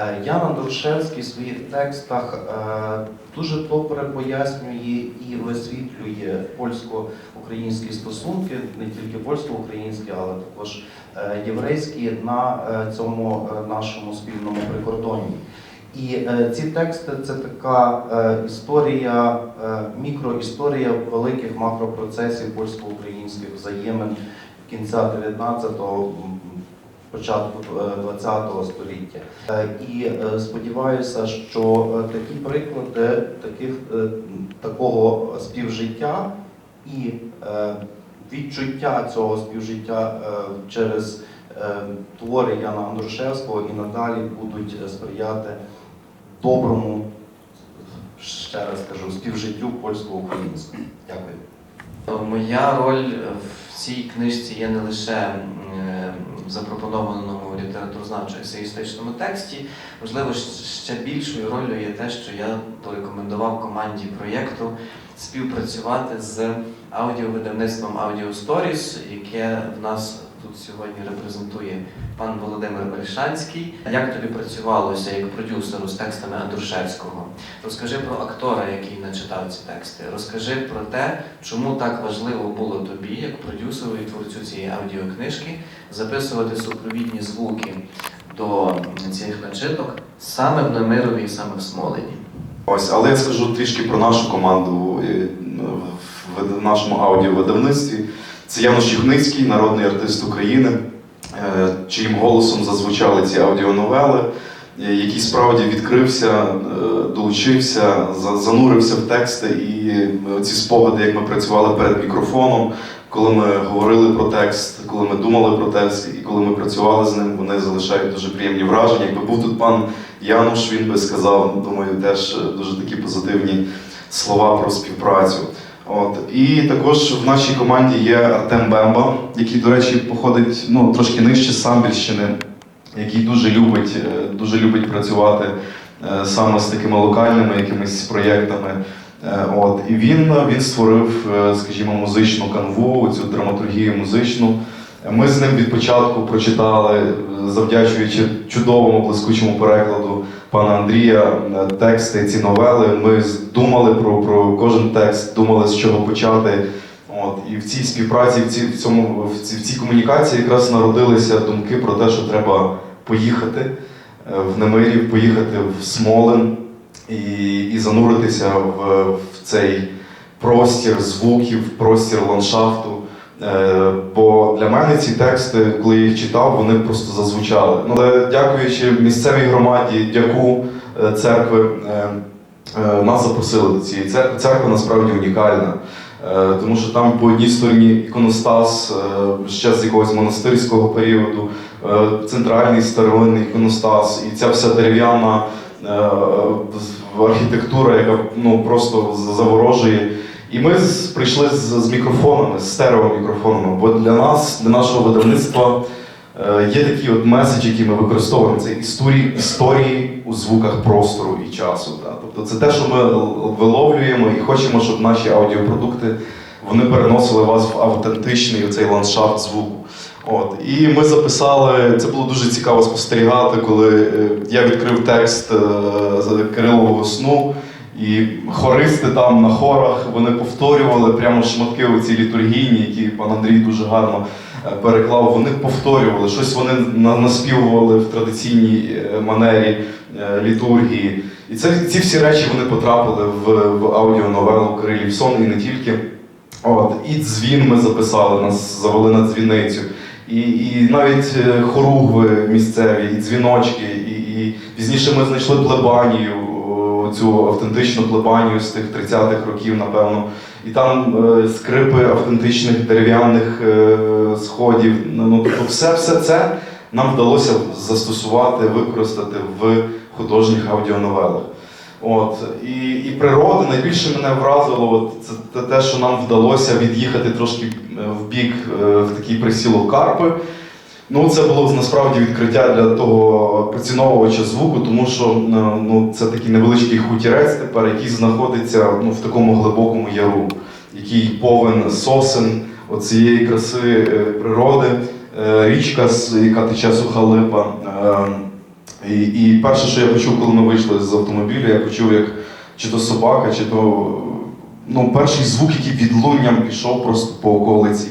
Е, Ян Андрушевський в своїх текстах е, дуже добре пояснює і висвітлює польсько-українські стосунки, не тільки польсько-українські, але також е, єврейські на цьому нашому спільному прикордонні. І ці тексти це така історія, мікроісторія великих макропроцесів польсько-українських взаємин кінця 19-го, м, початку е, 20-го століття. Е, І е, сподіваюся, що е, такі приклади таких, е, такого співжиття і е, відчуття цього співжиття е, через е, твори Яна Андрушевського і надалі будуть е, сприяти доброму, ще раз кажу, співжиттю польсько-українського. Дякую. Моя роль в цій книжці є не лише е, запропонованому літературознавчо-есеїстичному тексті. Можливо, ще більшою ролью є те, що я порекомендував команді проєкту співпрацювати з аудіовидавництвом Audio Stories, яке в нас сьогодні репрезентує пан Володимир Берешанський. Як тобі працювалося як продюсеру з текстами Андрушевського? Розкажи про актора, який начитав ці тексти. Розкажи про те, чому так важливо було тобі, як продюсеру і творцю цієї аудіокнижки, записувати супровідні звуки до цих начиток саме в Немирові і саме в Смолині. Ось, але я скажу трішки про нашу команду е, в нашому аудіовидавництві. Це Януш Юхницький, народний артист України, е, чиїм голосом зазвучали ці аудіоновели, е, який справді відкрився, е, долучився, занурився в тексти і ці спогади, як ми працювали перед мікрофоном, коли ми говорили про текст, коли ми думали про текст і коли ми працювали з ним, вони залишають дуже приємні враження. Якби був тут пан Януш, він би сказав, думаю, теж дуже такі позитивні слова про співпрацю. От. І також в нашій команді є Артем Бемба, який, до речі, походить ну, трошки нижче з Самбільщини, який дуже любить, е, дуже любить працювати е, саме з такими локальними якимись проєктами. Е, От. І він, він створив, скажімо, музичну канву, цю драматургію музичну. Ми з ним від початку прочитали, завдячуючи чудовому блискучому перекладу пана Андрія, е, тексти, ці новели. Ми думали про, про кожен текст, думали з чого почати. От, і в цій співпраці, в, ці, в, цьому, в, цій, в цій комунікації якраз народилися думки про те, що треба поїхати е, в Немирів, поїхати в Смолин і, і зануритися в, в цей простір звуків, простір ландшафту. Е, Бо для мене ці тексти, коли я їх читав, вони просто зазвучали. Ну, Але дякуючи місцевій громаді, дяку е, церкви, е, нас запросили до цієї церкви. Церква насправді унікальна, тому що там по одній стороні іконостас ще з якогось монастирського періоду, центральний старовинний іконостас, і ця вся дерев'яна архітектура, яка ну, просто заворожує. І ми прийшли з, з мікрофонами, з стереомікрофонами, бо для нас, для нашого видавництва е, є такий от меседж, який ми використовуємо. Це історії, історії у звуках простору і часу. Да? Тобто це те, що ми виловлюємо і хочемо, щоб наші аудіопродукти вони переносили вас в автентичний цей ландшафт звуку. От. І ми записали, це було дуже цікаво спостерігати, коли е, я відкрив текст е, Кирилового сну. І хористи там на хорах вони повторювали прямо шматки у цій літургійні, які пан Андрій дуже гарно е, переклав. Вони повторювали, щось вони на- наспівували в традиційній е, манері е, літургії. І це, ці всі речі вони потрапили в, в аудіоновелу Кирилів сон і не тільки. От, і дзвін ми записали, нас завели на дзвіницю. І, і навіть хоругви місцеві, і дзвіночки, і, і пізніше ми знайшли плебанію, цю автентичну плебанію з тих 30-х років, напевно. І там е, скрипи автентичних дерев'яних е, сходів. Ну, тобто все, все це нам вдалося застосувати, використати в художніх аудіоновелах. От, і, і природа найбільше мене вразило, от, це те, що нам вдалося від'їхати трошки е, в бік е, в такий присілок Карпи. Ну, це було насправді відкриття для того поціновувача звуку, тому що е, ну, це такий невеличкий хутірець тепер, який знаходиться ну, в такому глибокому яру, який повен сосен оцієї краси е, природи, Е, річка, яка тече суха липа. Е, І, і перше, що я почув, коли ми вийшли з автомобіля, я почув, як чи то собака, чи то ну, перший звук, який відлунням пішов просто по околиці.